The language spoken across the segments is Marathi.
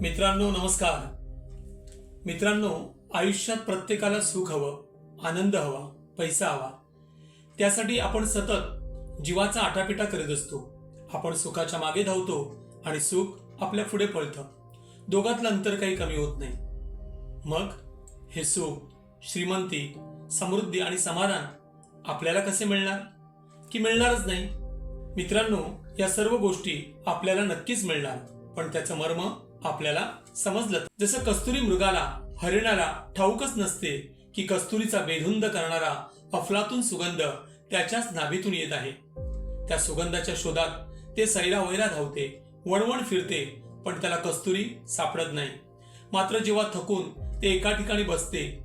मित्रांनो नमस्कार. मित्रांनो आयुष्यात प्रत्येकाला सुख हवं आनंद हवा पैसा हवा. त्यासाठी आपण सतत जीवाचा आटापिटा करीत असतो. आपण सुखाच्या मागे धावतो आणि सुख आपल्या पुढे पळतं. दोघातलं अंतर काही कमी होत नाही. मग हे सुख श्रीमंती समृद्धी आणि समाधान आपल्याला कसे मिळणार? की मिळणारच नाही? मित्रांनो या सर्व गोष्टी आपल्याला नक्कीच मिळणार. पण त्याचं मर्म आपल्याला समजलं. जसं कस्तुरी मृगाला हरिणाला ठाऊकच नसते की कस्तुरीचा बेधुंद करणारा अफलातून सुगंध त्याच्याच नाभीतून येत आहे. त्या सुगंधाच्या शोधात ते सैरा वैरा धावते वणवण फिरते पण त्याला कस्तुरी सापडत नाही. मात्र जेव्हा थकून ते एका ठिकाणी बसते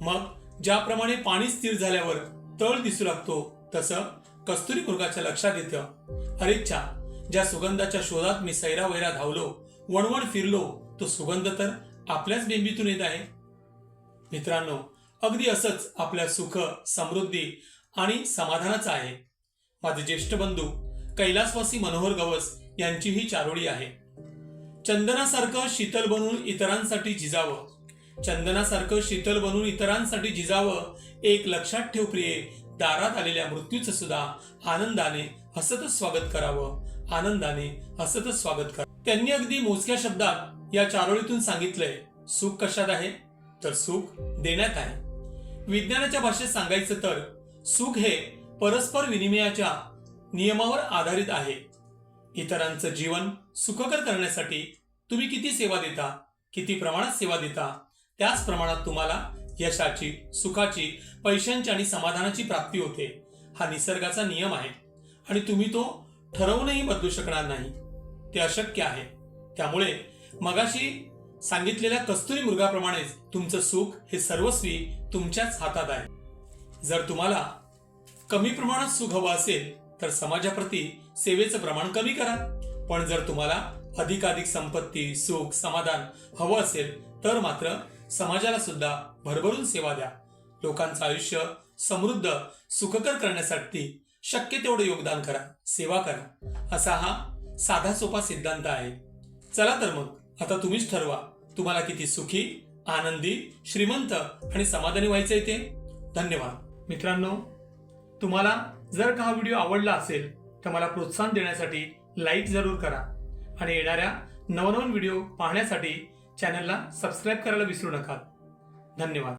मग ज्याप्रमाणे पाणी स्थिर झाल्यावर तळ दिसू लागतो तसं कस्तुरी मृगाच्या लक्षात येतं. अरेच्छा ज्या सुगंधाच्या शोधात मी सैरा वैरा धावलो वणवण फिरलो तो सुगंध तर आपल्याच बेंबीतून येत आहे. मित्रांनो अगदी असंच आपल्या सुख समृद्धी आणि समाधानाचं आहे. माझे ज्येष्ठ बंधू कैलासवासी मनोहर गवस यांची ही चारोळी आहे. चंदनासारखं शीतल बनून इतरांसाठी झिजावं चंदनासारखं शीतल बनून इतरांसाठी झिजावं एक लक्षात ठेव प्रिये दारात आलेल्या मृत्यूचं सुद्धा आनंदाने हसतच स्वागत करावं. आनंदाने हसतच स्वागत करा. त्यांनी अगदी मोजक्या शब्दात या चारोळीतून सांगितलंय सुख कशात आहे? तर सुख देण्यात आहे. विज्ञानाच्या भाषेत सांगायचं तर सुख हे परस्पर विनिमयाच्या नियमावर आधारित आहे. इतरांचं जीवन सुखकर करण्यासाठी तुम्ही किती सेवा देता किती प्रमाणात सेवा देता त्याच प्रमाणात तुम्हाला यशाची सुखाची पैशांची आणि समाधानाची प्राप्ती होते. हा निसर्गाचा नियम आहे आणि तुम्ही तो ठरवूनही बदलू शकणार नाही. ते अशक्य आहे. त्यामुळे मगाशी सांगितलेल्या कस्तुरी मृगाप्रमाणेच तुमचं सुख हे सर्वस्वी तुमच्याच हातात आहे. जर तुम्हाला कमी प्रमाणात सुख हवं असेल तर समाजाप्रती सेवेचं प्रमाण कमी करा. पण जर तुम्हाला अधिकाधिक संपत्ती सुख समाधान हवं असेल तर मात्र समाजाला सुद्धा भरभरून सेवा द्या. लोकांचं आयुष्य समृद्ध सुखकर करण्यासाठी शक्य तेवढं योगदान करा सेवा करा. असा हा साधा सोपा सिद्धांत आहे. चला तर मग आता तुम्हीच ठरवा तुम्हाला किती सुखी आनंदी श्रीमंत आणि समाधानी व्हायचं आहे ते. धन्यवाद. मित्रांनो तुम्हाला जर का हा व्हिडिओ आवडला असेल तर मला प्रोत्साहन देण्यासाठी लाईक जरूर करा आणि येणाऱ्या नवनवीन व्हिडिओ पाहण्यासाठी चॅनलला सबस्क्राईब करायला विसरू नका. धन्यवाद.